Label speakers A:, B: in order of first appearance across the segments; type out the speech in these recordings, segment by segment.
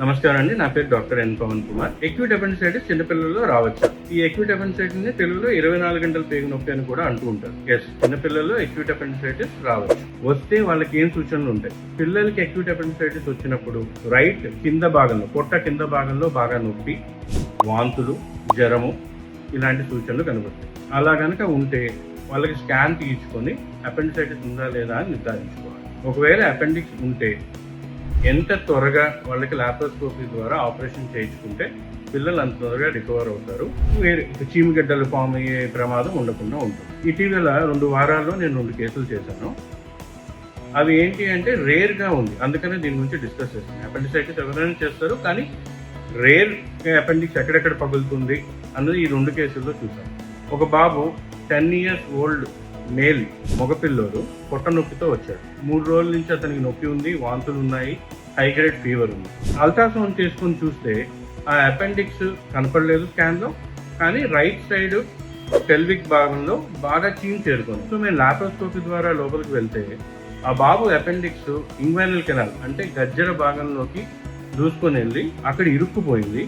A: నమస్కారం అండి. నా పేరు doctor N Pavan Kumar. Acute appendicitis చిన్నపిల్లల్లో రావచ్చు. ఈ ఎక్యూట్ అపెండిసైటిస్ని తెలుగులో ఇరవై నాలుగు గంటల పేగు నొప్పి అని కూడా అంటూ ఉంటారు. ఎస్ చిన్నపిల్లల్లో ఎక్యూట్ అపెండిసైటిస్ రావచ్చు. వస్తే వాళ్ళకి ఏం సూచనలు ఉంటాయి? పిల్లలకి ఎక్యూట్ అపెండిసైటిస్ వచ్చినప్పుడు రైట్ కింద భాగంలో పొట్ట కింద భాగంలో బాగా నొప్పి వాంతులు జ్వరము ఇలాంటి సూచనలు కనబడతాయి. అలా కనుక ఉంటే వాళ్ళకి స్కాన్ తీయించుకొని అపెండిసైటిస్ ఉందా లేదా అని నిర్ధారించుకోవాలి. ఒకవేళ అపెండిక్స్ ఉంటే ఎంత త్వరగా వాళ్ళకి లాప్రోస్కోపీ ద్వారా ఆపరేషన్ చేయించుకుంటే పిల్లలు అంత త్వరగా రికవర్ అవుతారు. వేరే చీమగడ్డలు ఫామ్ అయ్యే ప్రమాదం ఉండకుండా ఉంటుంది. ఇటీవల రెండు వారాల్లో నేను రెండు కేసులు చేశాను. అవి ఏంటి అంటే రేర్గా ఉంది. అందుకనే దీని గురించి డిస్కస్ చేస్తాను అపెండిసైటిస్ ఎవరైనా చేస్తారు కానీ రేర్ అపెండిక్స్ ఎక్కడెక్కడ పగులుతుంది అన్నది ఈ రెండు కేసుల్లో చూసాం ఒక బాబు టెన్ ఇయర్స్ ఓల్డ్ మేల్ మగపిల్లోడు పొట్ట నొప్పితో వచ్చాడు. మూడు రోజుల నుంచి అతనికి నొప్పి ఉంది వాంతులు ఉన్నాయి హై గ్రేడ్ ఫీవర్ ఉంది. అల్ట్రాసౌండ్ చేసుకొని చూస్తే ఆ అపెండిక్స్ కనపడలేదు స్కాన్లో కానీ రైట్ సైడ్ పెల్విక్ భాగంలో బాగా చీన్ చేరుకుంది. సో మేము లాప్రోస్కోపీ ద్వారా లోపలికి వెళ్తే ఆ బాబు అపెండిక్స్ ఇంగ్వైనల్ కెనాల్ అంటే గజ్జర భాగంలోకి దూసుకొని వెళ్ళి అక్కడ ఇరుక్కుపోయింది.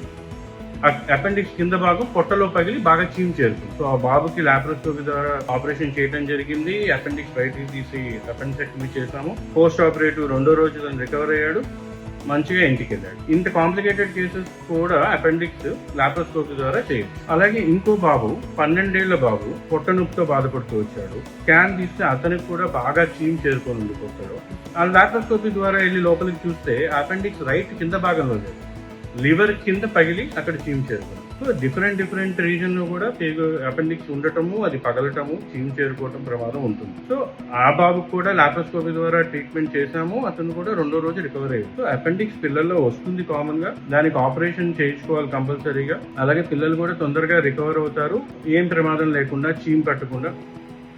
A: అపెండిక్స్ కింద భాగం పొట్టలో పగిలి బాగా చీమ్ చేరుతుంది. సో ఆ బాబుకి లాప్రోస్కోపీ ద్వారా ఆపరేషన్ చేయడం జరిగింది. అపెండిక్స్ బయటికి తీసి అపెండిసెక్టమీ చేశాము. పోస్ట్ ఆపరేటివ్ రెండో రోజు తను రికవర్ అయ్యాడు. మంచిగా ఇంటికి వెళ్ళాడు. ఇంత కాంప్లికేటెడ్ కేసెస్ కూడా అపెండిక్స్ లాప్రోస్కోపీ ద్వారా చేయొచ్చు. అలాగే ఇంకో బాబు పన్నెండేళ్ళ బాబు పొట్ట నొప్పితో బాధపడుతూ వచ్చాడు. స్కాన్ తీస్తే అతనికి కూడా బాగా చీమ్ చేరుకొని ఉంది పొట్టలో. ఆ లాప్రోస్కోపీ ద్వారా వెళ్ళి లోపలికి చూస్తే అపెండిక్స్ రైట్ కింద భాగంలో లేదు. లివర్ కింద పగిలి అక్కడ చీమ్ చేరుకుంది సో డిఫరెంట్ డిఫరెంట్ రీజన్లో కూడా పేగు అపెండిక్స్ ఉండటము అది పగలటము చీమ్ చేరుకోవటం ప్రమాదం ఉంటుంది. సో ఆ బాబుకు కూడా లాప్రోస్కోపీ ద్వారా ట్రీట్మెంట్ చేశాము అతను కూడా రెండో రోజు రికవర్ అయ్యాడు. సో అపెండిక్స్ పిల్లల్లో వస్తుంది కామన్గా దానికి ఆపరేషన్ చేయించుకోవాలి కంపల్సరీగా. అలాగే పిల్లలు కూడా తొందరగా రికవర్ అవుతారు. ఏం ప్రమాదం లేకుండా చీమ్ పట్టకుండా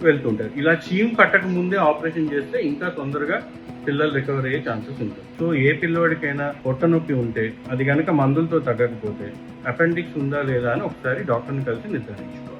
A: వెళ్తుంటారు. ఇలా చీమ్ కట్టక ముందే ఆపరేషన్ చేస్తే ఇంకా తొందరగా పిల్లలు రికవర్ అయ్యే ఛాన్సెస్ ఉంటాయి. సో ఏ పిల్లవాడికైనా పొట్ట నొప్పి ఉంటే అది కనుక మందులతో తగ్గకపోతే అపెండిక్స్ ఉందా లేదా అని ఒకసారి డాక్టర్ని కలిసి నిర్ధారించుకోవాలి.